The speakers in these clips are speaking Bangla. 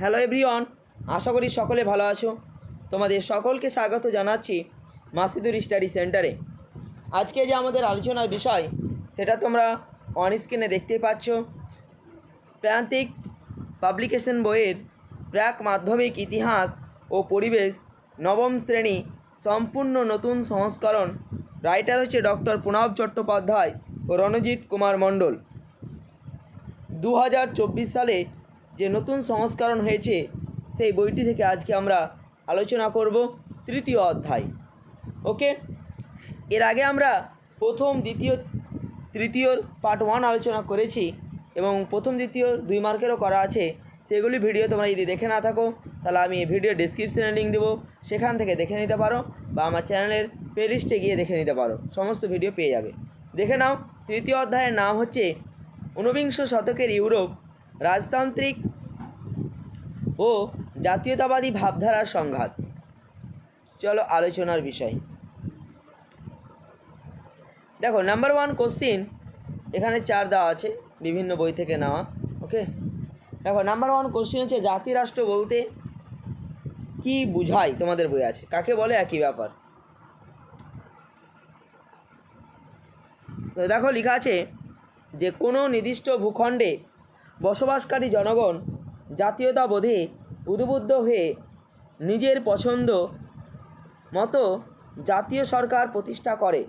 হ্যালো এভরিওয়ান আশা করি সকলে ভালো আছো। তোমাদের সকলকে স্বাগত জানাচ্ছি মাসিদুর স্টাডি সেন্টারে। আজকে যে আমাদের আলোচনার বিষয়, সেটা তোমরা অন স্ক্রিনে দেখতেই পাচ্ছ। প্রান্তিক পাবলিকেশন বইয়ের প্রাক মাধ্যমিক ইতিহাস ও পরিবেশ নবম শ্রেণি সম্পূর্ণ নতুন সংস্করণ রাইটার হচ্ছে ডক্টর প্রণব চট্টোপাধ্যায় ও রণজিৎ কুমার মণ্ডল। দু হাজার চব্বিশ সালে যে নতুন সংস্করণ হয়েছে, সেই বইটি থেকে আজকে আমরা আলোচনা করব তৃতীয় অধ্যায়। ওকে? এর আগে আমরা প্রথম, দ্বিতীয়, তৃতীয়র পার্ট ওয়ান আলোচনা করেছি এবং প্রথম দ্বিতীয় দুই মার্কেরও করা আছে, সেগুলি ভিডিও তোমরা যদি দেখে না থাকো, তাহলে আমি এই ভিডিও ডিসক্রিপশনে লিঙ্ক দেবো, সেখান থেকে দেখে নিতে পারো বা আমার চ্যানেলের প্লেলিস্টে গিয়ে দেখে নিতে পারো, সমস্ত ভিডিও পেয়ে যাবে। দেখে নাও, তৃতীয় অধ্যায়ের নাম হচ্ছে, ঊনবিংশ শতকের ইউরোপ রাজতান্ত্রিক ও জাতীয়তাবাদী ভাবধারার সংঘাত। চলো আলোচনার বিষয়। দেখো নাম্বার ওয়ান কোশ্চিন এখানে চার দেওয়া আছে, বিভিন্ন বই থেকে নেওয়া ওকে দেখো নাম্বার ওয়ান কোশ্চিন হচ্ছে, জাতি রাষ্ট্র বলতে কি বুঝায়? তোমাদের বই আছে। কাকে বলে? একই ব্যাপার। তো দেখো, লেখা আছে যে, কোনো নির্দিষ্ট ভূখণ্ডে বসবাসকারী জনগণ জাতীয়তাবোধে উদ্বুদ্ধ হয়ে নিজের পছন্দ মতো জাতীয় সরকার প্রতিষ্ঠা করে,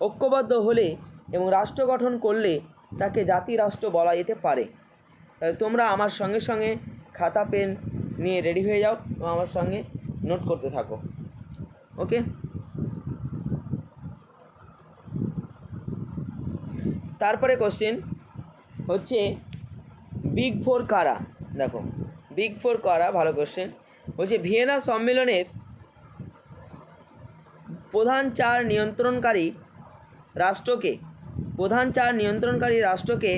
ঐক্যবদ্ধ হলে এবং রাষ্ট্র গঠন করলে তাকে জাতি রাষ্ট্র বলা যেতে পারে। তোমরা আমার সঙ্গে সঙ্গে খাতা, পেন নিয়ে রেডি হয়ে যাও এবং আমার সঙ্গে নোট করতে থাকো। ওকে? তারপরে কোশ্চেন হচ্ছে, বিগ ফোর কারা? দেখো বিগ ফোর করা, ভালো কোশ্চেন বলছে, ভিয়েনা সম্মেলনের প্রধান চার নিয়ন্ত্রণকারী রাষ্ট্রকে, প্রধান চার নিয়ন্ত্রণকারী রাষ্ট্রকে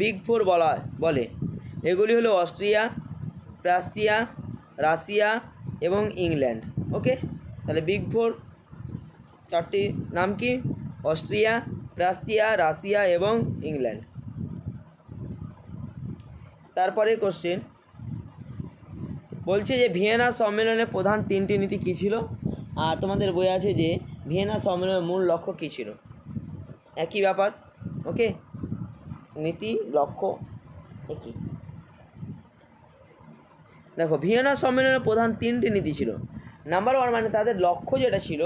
বিগ ফোর বলা বলে। এগুলি হলো অস্ট্রিয়া প্রাসিয়া রাশিয়া এবং ইংল্যান্ড। ওকে তাহলে বিগ ফোর চারটি নাম কি? অস্ট্রিয়া প্রাসিয়া রাশিয়া এবং ইংল্যান্ড। তারপরে কোশ্চেন বলছে যে ভিয়েনা সম্মেলনের প্রধান তিনটি নীতি কী ছিল? আর তোমাদের বই আছে যে ভিয়েনা সম্মেলনের মূল লক্ষ্য কী ছিল? একই ব্যাপার ওকে নীতি, লক্ষ্য একই। দেখো, ভিয়েনা সম্মেলনের প্রধান তিনটি নীতি ছিল। নাম্বার ওয়ান মানে তাদের লক্ষ্য যেটা ছিল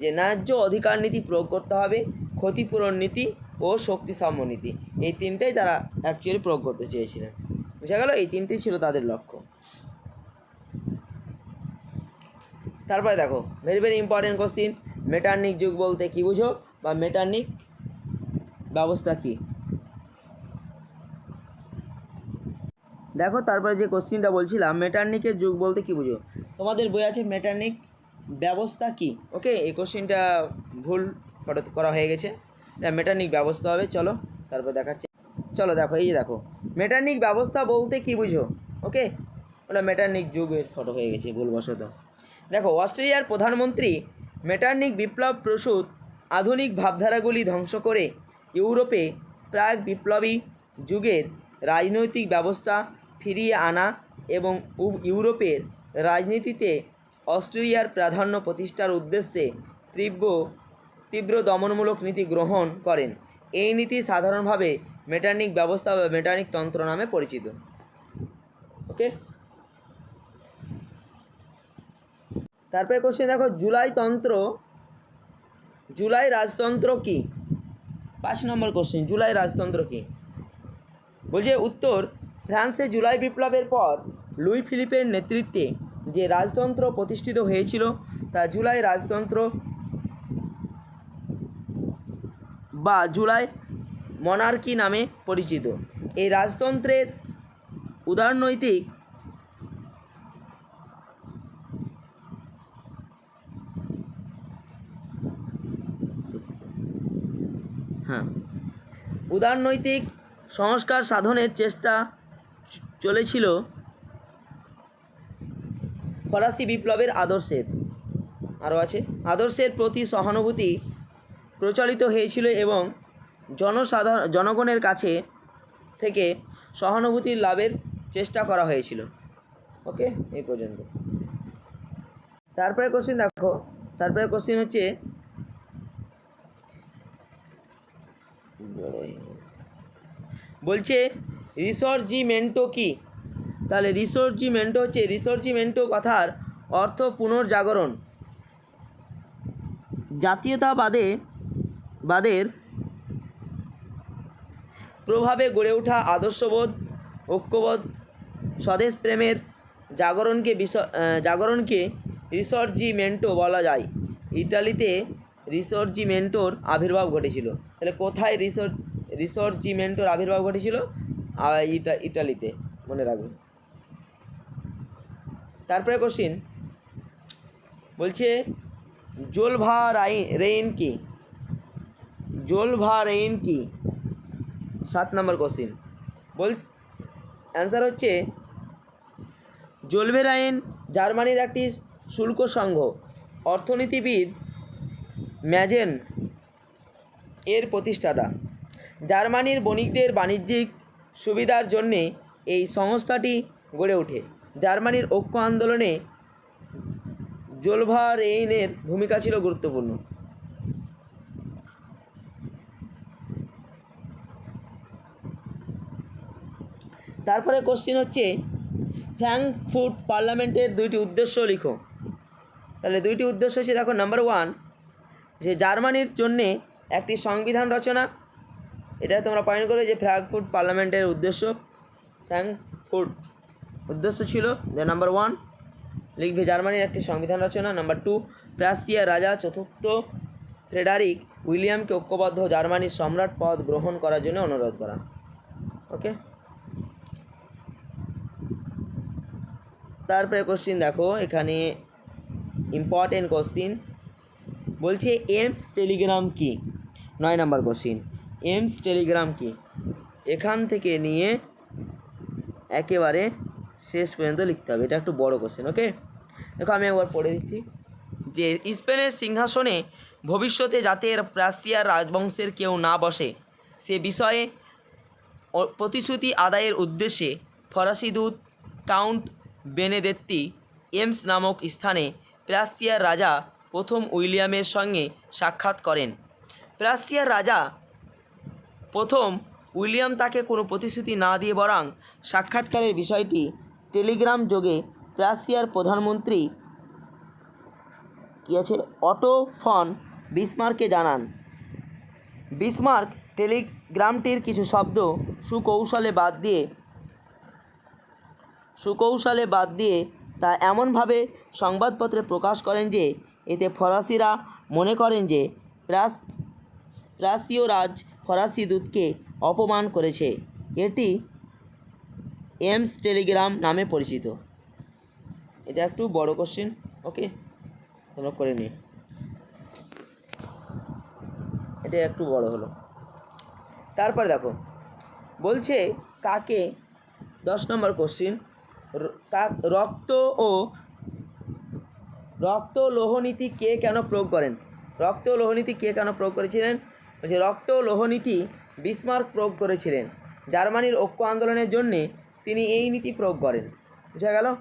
যে ন্যায্য অধিকার নীতি প্রয়োগ করতে হবে, ক্ষতিপূরণ নীতি ও শক্তি সাম্য নীতি। এই তিনটাই তারা অ্যাকচুয়ালি প্রয়োগ করতে চেয়েছিলেন। বুঝা গেল এই তিনটেই ছিল তাদের লক্ষ্য। তারপরে দেখো very very important question Metternich যুগ বলতে কী বুঝো? বা মেটার্নিক ব্যবস্থা কী? দেখো, তারপরে যে কোশ্চিনটা বলছিলাম মেটার্নিকের যুগ বলতে কী বুঝো? তোমাদের বই আছে মেটার্নিক ব্যবস্থা কী? ওকে এই কোশ্চিনটা ভুল ফটো করা হয়ে গেছে। এটা মেটার্নিক ব্যবস্থা হবে, চলো, তারপর দেখাচ্ছি। চলো দেখো, এই যে দেখো। মেটার্নিক ব্যবস্থা বলতে কী বুঝো? ওকে? ওটা মেটার্নিক যুগের ফটো হয়ে গেছে, ভুলবশত। দেখো, অস্ট্রেলিয়ার প্রধানমন্ত্রী মেটার্নিক বিপ্লব প্রসূত আধুনিক ভাবধারাগুলি ধ্বংস করে ইউরোপে প্রাক বিপ্লবী যুগের রাজনৈতিক ব্যবস্থা ফিরিয়ে আনা এবং ইউরোপের রাজনীতিতে অস্ট্রেলিয়ার প্রাধান্য প্রতিষ্ঠার উদ্দেশ্যে তীব্র তীব্র দমনমূলক নীতি গ্রহণ করেন। এই নীতি সাধারণভাবে মেটার্নিক ব্যবস্থা বা মেটানিক তন্ত্র নামে পরিচিত। ওকে তারপরে কোশ্চেন দেখো, জুলাই তন্ত্র, জুলাই রাজতন্ত্র কি? পাঁচ নম্বর কোশ্চেন জুলাই রাজতন্ত্র কি? বলছে উত্তর, ফ্রান্সে জুলাই বিপ্লবের পর লুই ফিলিপের নেতৃত্বে যে রাজতন্ত্র প্রতিষ্ঠিত হয়েছিল, তা জুলাই রাজতন্ত্র বা জুলাই মনার্কি নামে পরিচিত। এই রাজতন্ত্রের উদারনৈতিক হ্যাঁ। উদারনৈতিক সংস্কার সাধনের চেষ্টা চলেছিল ফরাসি বিপ্লবের আদর্শের। আরও আছে। আদর্শের প্রতি সহানুভূতি প্রচলিত হয়েছিল এবং জনসাধারণ জনগণের কাছে থেকে সহানুভূতির লাভের চেষ্টা করা হয়েছিল। ওকে? এই পর্যন্ত। তারপরে কোশ্চেন দেখো। তারপরে কোশ্চেন হচ্ছে, বলছে, রিসর্জিমেন্টো কি? তাহলে রিসর্জিমেন্টো হচ্ছে, রিসর্জিমেন্টো কথার অর্থ পুনর্জাগরণ। জাতীয়তাবাদে, বাদের প্রভাবে গড়ে ওঠা আদর্শবোধ, ঐক্যবোধ, স্বদেশ প্রেমের জাগরণকে বিস জাগরণকে রিসর্জিমেন্টো বলা যায়। ইটালিতে রিসর্জিমেন্টোর আবির্ভাব ঘটেছিল। তাহলে কোথায় রিসর রিসর্জিমেন্টোর আবির্ভাব ঘটেছিল? ইটা ইটালিতে মনে রাখবেন। তারপরে কোশ্চিন বলছে, জোলভা রাইন রেইন কি? জোলভা রেইন কি? সাত নম্বর কোশ্চিন। বল অ্যান্সার হচ্ছে জোলভেরাইন জার্মানির একটি শুল্ক সংঘ। অর্থনীতিবিদ ম্যাজেন এর প্রতিষ্ঠাতা। জার্মানির বণিকদের বাণিজ্যিক সুবিধার জন্যে এই সংস্থাটি গড়ে ওঠে। জার্মানির ঐক্য আন্দোলনে জোলভারেইনের ভূমিকা ছিল গুরুত্বপূর্ণ। তারপরে কোশ্চিন হচ্ছে ফ্র্যাঙ্কফুট পার্লামেন্টের দুইটি উদ্দেশ্য লিখো। তাহলে দুইটি উদ্দেশ্য হচ্ছে, দেখো নাম্বার ওয়ান যে জার্মানির জন্যে একটি সংবিধান রচনা, এটা তোমরা পয়েন্ট করবে যে ফ্র্যাঙ্কফুট পার্লামেন্টের উদ্দেশ্য। ফ্র্যাঙ্কফুট উদ্দেশ্য ছিল যে নাম্বার ওয়ান লিখবে জার্মানির একটি সংবিধান রচনা। নাম্বার টু প্রাসিয়া রাজা চতুর্থ ফ্রেডারিক উইলিয়ামকে ঐক্যবদ্ধ জার্মানির সম্রাট পদ গ্রহণ করার জন্য অনুরোধ করা। ওকে তারপরে কোশ্চিন দেখো, এখানে ইম্পর্টেন্ট কোশ্চিন বলছে এমস টেলিগ্রাম কি? নয় নাম্বার কোশ্চিন এমস টেলিগ্রাম কি? এখান থেকে নিয়ে একেবারে শেষ পর্যন্ত লিখতে হবে। এটা একটু বড় কোশ্চেন ওকে দেখো, আমি একবার পড়ে দিচ্ছি। যে স্পেনের সিংহাসনে ভবিষ্যতে যাতে প্রাসিয়ার রাজবংশের কেউ না বসে, সে বিষয়ে প্রতিশ্রুতি আদায়ের উদ্দেশ্যে ফরাসি দূত কাউন্ট বেনেদেত্তি এমস নামক স্থানে প্রাসিয়ার রাজা প্রথম উইলিয়ামের সঙ্গে সাক্ষাৎ করেন। প্রাসিয়ার রাজা প্রথম উইলিয়াম তাকে কোনো প্রতিশ্রুতি না দিয়ে বরং সাক্ষাৎকারের বিষয়টি টেলিগ্রাম যোগে প্রাসিয়ার প্রধানমন্ত্রী কী আছে? অটো ফন বিসমার্ককে জানান। বিসমার্ক টেলিগ্রামটির কিছু শব্দ সুকৌশলে বাদ দিয়ে সুকৌশলে বাদ দিয়ে তা এমনভাবে সংবাদপত্রে প্রকাশ করেন যে, এতে ফরাসিরা মনে করেন যে প্রাস প্রাসীয় রাজ ফরাসি দূতকে অপমান করেছে। এটি এমস টেলিগ্রাম নামে পরিচিত। এটা একটু বড় কোশ্চেন ওকে তোমরা করে নিও। এটা একটু বড় হলো। তারপর দেখো, বলছে কাকে? দশ নম্বর কোশ্চিন রক্ত ও রক্ত লোহনীতি কে কেন প্রয়োগ করেন? রক্ত লোহনীতি কে কেন প্রয়োগ করেছিলেন? বলছে, রক্ত লোহনীতি বিসমার্ক প্রয়োগ করেছিলেন। জার্মানির ঐক্য আন্দোলনের জন্যে তিনি এই নীতি প্রয়োগ করেন। বুঝা গেল?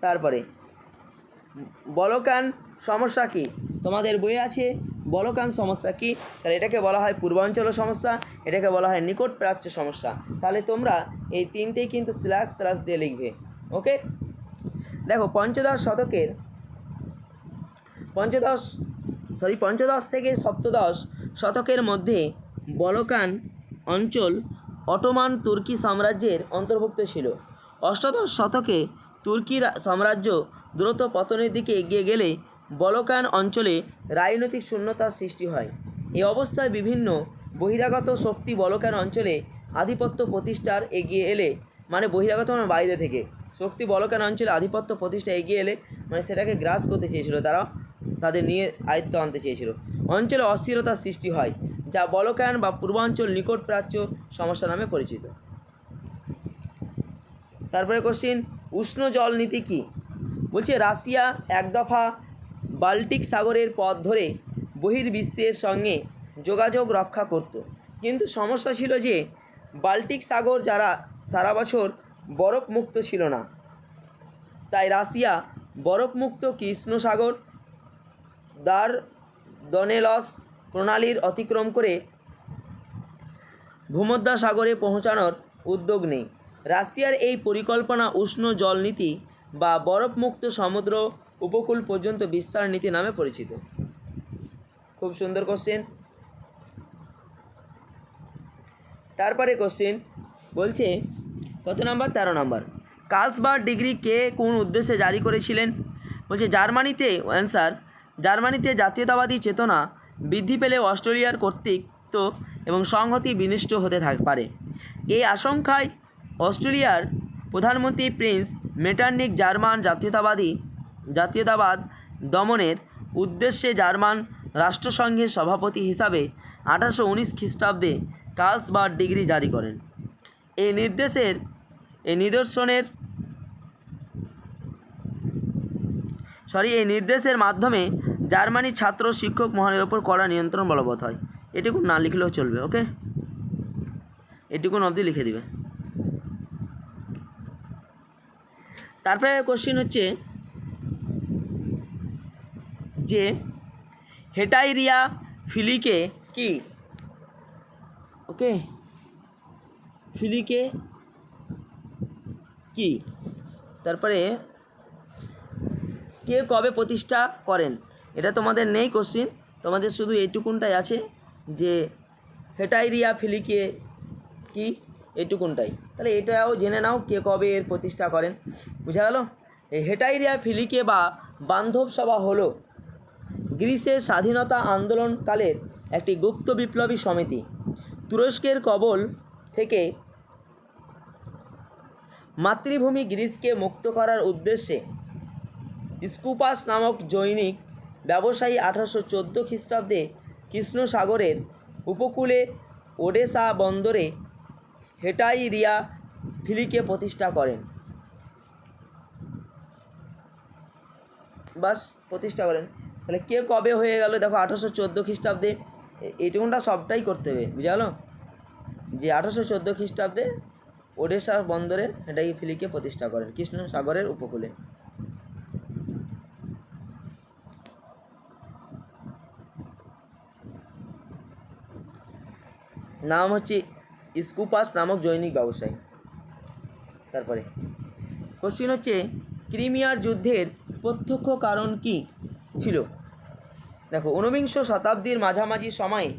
তারপরে, বলকান সমস্যা কি? তোমাদের বইয়ে আছে? বলকান সমস্যা কি? তাহলে এটাকে বলা হয় পূর্বাঞ্চল সমস্যা, এটাকে বলা হয় নিকট প্রাচ্য সমস্যা। তাহলে তোমরা এই তিনটেই কিন্তু স্ল্যাশ স্ল্যাশ দিয়ে লিখবে ওকে দেখো, পঞ্চদশ শতকের, পঞ্চদশ সরি পঞ্চদশ থেকে সপ্তদশ শতকের মধ্যে বলকান অঞ্চল অটোমান তুর্কি সাম্রাজ্যের অন্তর্ভুক্ত ছিল। অষ্টাদশ শতকে তুর্কি সাম্রাজ্য দ্রুত পতনের দিকে এগিয়ে গেলে বলকান অঞ্চলে রাজনৈতিক শূন্যতার সৃষ্টি হয়। এই অবস্থায় বিভিন্ন বহিরাগত শক্তি বলকান অঞ্চলে আধিপত্য প্রতিষ্ঠার এগিয়ে এলে মানে বহিরাগত মানে বাইরে থেকে। শক্তি বলকান অঞ্চলে আধিপত্য প্রতিষ্ঠা এগিয়ে এলে মানে সেটাকে গ্রাস করতে চেয়েছিল, তারা তাদের নিয়ে আয়ত্ত আনতে চেয়েছিল। অঞ্চলে অস্থিরতার সৃষ্টি হয়, যা বলকান বা পূর্বাঞ্চল নিকট প্রাচ্য সমস্যা নামে পরিচিত। তারপরে কোশ্চিন উষ্ণ জল নীতি কী? বলছে রাশিয়া এক দফা বাল্টিক সাগরের পথ ধরে বহির্বিশ্বের সঙ্গে যোগাযোগ রক্ষা করত। কিন্তু সমস্যা ছিল যে, বাল্টিক সাগর যারা সারা বছর বরফমুক্ত ছিল না। তাই রাশিয়া বরফমুক্ত কৃষ্ণ সাগর দার দনেলস প্রণালীর অতিক্রম করে ভূমধ্যা সাগরে পৌঁছানোর উদ্যোগ নেই রাশিয়ার এই পরিকল্পনা উষ্ণ জলনীতি বা বরফমুক্ত সমুদ্র উপকূল পর্যন্ত বিস্তার নীতি নামে পরিচিত। খুব সুন্দর কোশ্চেন তারপরে কোশ্চেন বলছে, কত নাম্বার? তেরো নাম্বার। কার্লসবার্গ ডিগ্রি কে কোন উদ্দেশ্যে জারি করেছিলেন? বলছে, জার্মানিতে অ্যান্সার জার্মানিতে জাতীয়তাবাদী চেতনা বৃদ্ধি পেলে অস্ট্রেলিয়ার কর্তৃত্ব এবং সংহতি বিনিষ্ট হতে থাক, পারে। এই আশঙ্কায় অস্ট্রেলিয়ার প্রধানমন্ত্রী প্রিন্স মেটার্নিক জার্মান জাতীয়তাবাদী জাতীয়তাবাদ দমনের উদ্দেশ্যে জার্মান রাষ্ট্রসংঘের সভাপতি হিসাবে আঠারোশো উনিশ খ্রিস্টাব্দে কার্লসবার্গ ডিগ্রি জারি করেন। এই নির্দেশের এই নিদর্শনের, সরি এই নির্দেশের মাধ্যমে জার্মানির ছাত্র, শিক্ষক মহলের ওপর কড়া নিয়ন্ত্রণ বলবৎ হয়। এটুকু না লিখলেও চলবে, ওকে? এটুকুন অবধি লিখে দিবে। তারপরে কোশ্চিন হচ্ছে যে হেটাইরিয়া ফিলিকে কি? ওকে? ফিলিকে কি? তারপরে কে কবে প্রতিষ্ঠা করেন? এটা তোমাদের নেই কোশ্চিন তোমাদের শুধু এইটুকুনটাই আছে যে হেটাইরিয়া ফিলিকে কি? এইটুকুনটাই। তাহলে এটাও জেনে নাও কে কবে এর প্রতিষ্ঠা করেন। বুঝা গেল? এই হেটাইরিয়া ফিলিকে বা বান্ধব সভা হলো গ্রিসের স্বাধীনতা আন্দোলনকালের একটি গুপ্ত বিপ্লবী সমিতি। তুরস্কের কবল থেকে মাতৃভূমি গ্রিসকে মুক্ত করার উদ্দেশ্যে স্কুপাস নামক জৈনিক ব্যবসায়ী আঠারোশো চোদ্দ খ্রিস্টাব্দে কৃষ্ণ সাগরের উপকূলে ওডেসা বন্দরে হেটাইরিয়া ফিলিকে প্রতিষ্ঠা করেন। বাস, প্রতিষ্ঠা করেন। তাহলে কে কবে হয়ে গেল? দেখো আঠারোশো চোদ্দ খ্রিস্টাব্দে এইটুকুনটা সবটাই করতে হবে, বুঝা গেলো? যে আঠারোশো চোদ্দ খ্রিস্টাব্দে ওডেসা বন্দরে হেটাই ফিলিকে প্রতিষ্ঠা করেন কৃষ্ণ সাগরের উপকূলে। নাম হচ্ছে স্কুপাস নামক জৈনিক ব্যবসায়ী। তারপরে কোশ্চিন হচ্ছে, ক্রিমিয়ার যুদ্ধের প্রত্যক্ষ কারণ কি ছিল? দেখো, ঊনবিংশ শতাব্দীর মাঝামাঝি সময়ে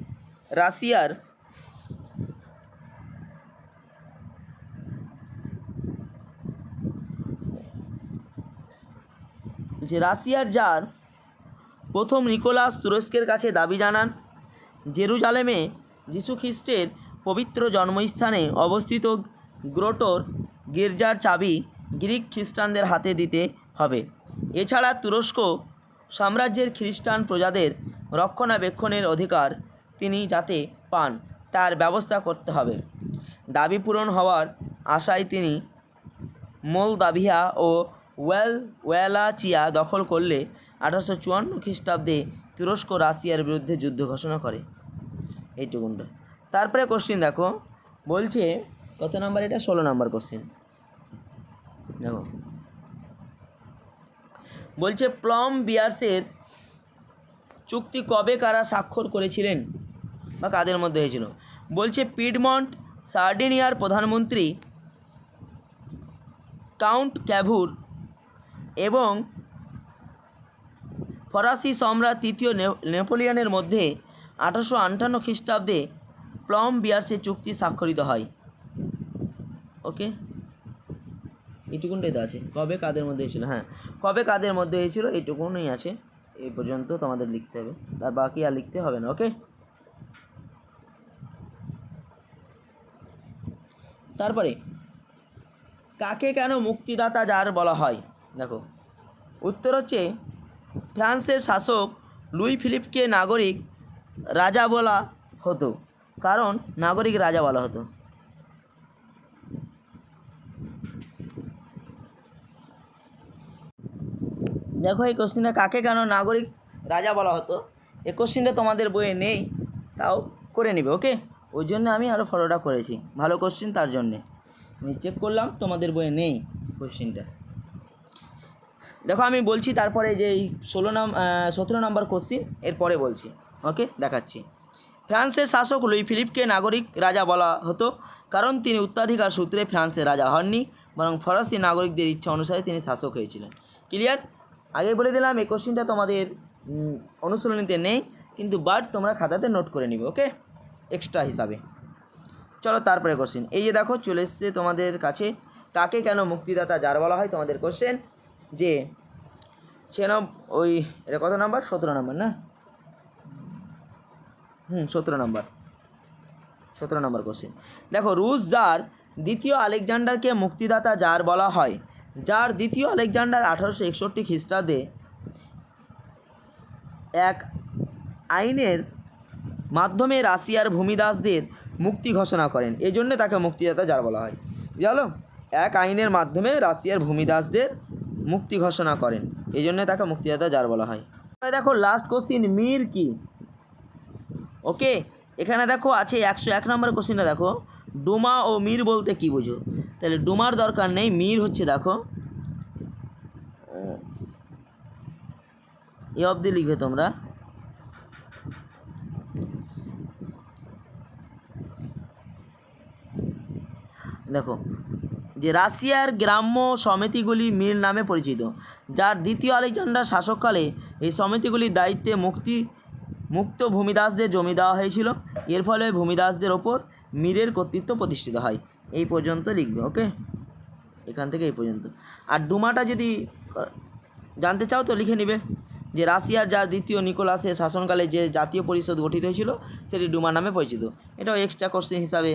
রাশিয়ার যে রাশিয়ার জার প্রথম নিকোলাস তুরস্কের কাছে দাবি জানান, জেরুজালেমে খ্রিস্টের পবিত্র জন্মস্থানে অবস্থিত গ্রোটোর গির্জার চাবি গ্রিক খ্রিস্টানদের হাতে দিতে হবে। এছাড়া তুরস্ক সাম্রাজ্যের খ্রিস্টান প্রজাদের রক্ষণাবেক্ষণের অধিকার তিনি যাতে পান, তার ব্যবস্থা করতে হবে। দাবি পূরণ হওয়ার আশায় তিনি মোলদাভিয়া ও ওয়েল, ওয়েলাচিয়া দখল করলে আঠারোশো চুয়ান্ন খ্রিস্টাব্দে তুরস্ক রাশিয়ার বিরুদ্ধে যুদ্ধ ঘোষণা করে। এইটুকুনটা তারপরে কোশ্চিন দেখো। বলছে, কত নাম্বার এটা? ষোলো নাম্বার কোশ্চিন দেখো। বলছে প্লম বিয়ার্সের চুক্তি কবে কারা স্বাক্ষর করেছিলেন? বা কাদের মধ্যে হয়েছিল? বলছে পিডমন্ট, সার্ডিনিয়ার প্রধানমন্ত্রী কাউন্ট ক্যাভুর এবং ফরাসি সম্রাট তৃতীয় নেপোলিয়নের মধ্যে আঠারোশো আটান্ন খ্রিস্টাব্দে প্লম বিয়ার্সের চুক্তি স্বাক্ষরিত হয়। ওকে? এইটুকুনটাই তো আছে। কবে কাদের মধ্যে হয়েছিল হ্যাঁ কবে কাদের মধ্যে হয়েছিল এইটুকুনই আছে। এই পর্যন্ত তোমাদের লিখতে হবে। তার বাকি আর লিখতে হবে না, ওকে? তারপরে, কাকে কেন মুক্তিদাতা যার বলা হয়? দেখো, উত্তর হচ্ছে, ফ্রান্সের শাসক লুই ফিলিপকে নাগরিক রাজা বলা হতো। কারণ, নাগরিক রাজা বলা হতো। দেখো এই কোশ্চিনটা কাকে কেন নাগরিক রাজা বলা হতো? এই কোশ্চিনটা তোমাদের বইয়ে নেই, তাও করে নেবে ওকে ওই জন্য আমি আরও ফলোটা করেছি। ভালো কোশ্চিন, তার জন্যে। আমি চেক করলাম, তোমাদের বইয়ে নেই কোশ্চেনটা। দেখো, আমি বলছি তারপরে যে এই ষোলো নাম সতেরো নম্বর কোশ্চিন এরপরে বলছি ওকে দেখাচ্ছি। ফ্রান্সের শাসক লুই ফিলিপকে নাগরিক রাজা বলা হতো, কারণ তিনি উত্তরাধিকার সূত্রে ফ্রান্সের রাজা হননি, বরং ফরাসি নাগরিকদের ইচ্ছা অনুসারে তিনি শাসক হয়েছিলেন। ক্লিয়ার আগে বলে দিলাম, এই কোশ্চিনটা তোমাদের অনুশীলনীতে নেই, কিন্তু বাট তোমরা খাতাতে নোট করে নিবে ওকে এক্সট্রা হিসাবে। চলো তারপরে কোশ্চেন এই যে দেখো, চলে এসছে তোমাদের কাছে, কাকে কেন মুক্তিদাতা যার বলা হয় তোমাদের কোশ্চেন যে নাম, ওই, এটা কত নাম্বার সতেরো নাম্বার না? হুম, সতেরো নাম্বার সতেরো নম্বর কোশ্চেন দেখো, রুশ জার দ্বিতীয় আলেকজান্ডারকে মুক্তিদাতা জার বলা হয় যার দ্বিতীয় আলেকজান্ডার আঠারোশো একষট্টি খ্রিস্টাব্দে এক আইনের মাধ্যমে রাশিয়ার ভূমিদাসদের মুক্তি ঘোষণা করেন। এই জন্য তাকে মুক্তিদাতা যার বলা হয়। জানো এক আইনের মাধ্যমে রাশিয়ার ভূমিদাসদের মুক্তি ঘোষণা করেন। এই জন্য তাকে মুক্তিদাতা যার বলা হয়। দেখো লাস্ট কোশ্চিন মীর কি? ওকে এখানে দেখো, আছে একশো এক নম্বর কোশ্চিনটা দেখো। ডুমা ও মীর বলতে কি বুঝো? তাহলে ডুমার দরকার নেই, মীর হচ্ছে দেখো, এ অবধি লিখবে তোমরা। দেখো, যে রাশিয়ার গ্রাম্য সমিতিগুলি মীর নামে পরিচিত, যার দ্বিতীয় আলেকজান্ডার শাসককালে এই সমিতিগুলির দায়িত্বে মুক্তি মুক্ত ভূমিদাসদের জমি দেওয়া হয়েছিল। এর ফলে ভূমিদাসদের ওপর মীরের কর্তৃত্ব প্রতিষ্ঠিত হয়। এই পর্যন্ত লিখবে, ওকে? এখান থেকে এই পর্যন্ত। আর ডুমাটা যদি জানতে চাও তো লিখে নিবে। যে রাশিয়ার যার দ্বিতীয় নিকোলাসের শাসনকালে যে জাতীয় পরিষদ গঠিত হয়েছিল, সেটি ডুমা নামে পরিচিত। এটাও এক্সট্রা কোশ্চেন হিসাবে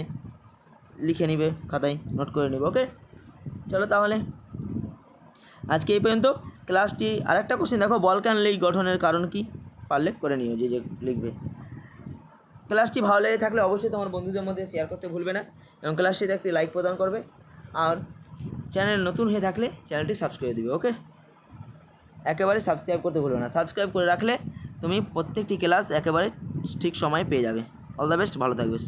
লিখে নিবে, খাতায় নোট করে নেবে, ওকে? চলো তাহলে। আজকে এই পর্যন্ত। ক্লাসটি আরেকটা কোশ্চেন দেখো বলকান লিগ গঠনের কারণ কি? পারলে করে নিও, যে যে লিখবে। ক্লাসটি ভালো লেগে থাকলে অবশ্যই তোমার বন্ধুদের মধ্যে শেয়ার করতে ভুলবে না এবং ক্লাসটিতে একটি লাইক প্রদান করবে আর চ্যানেল নতুন হয়ে থাকলে চ্যানেলটি সাবস্ক্রাইব দিবে ওকে একেবারে সাবস্ক্রাইব করতে ভুলবে না। সাবস্ক্রাইব করে রাখলে তুমি প্রত্যেকটি ক্লাস একেবারে ঠিক সময়ে পেয়ে যাবে। অল দ্য বেস্ট ভালো থাকবে।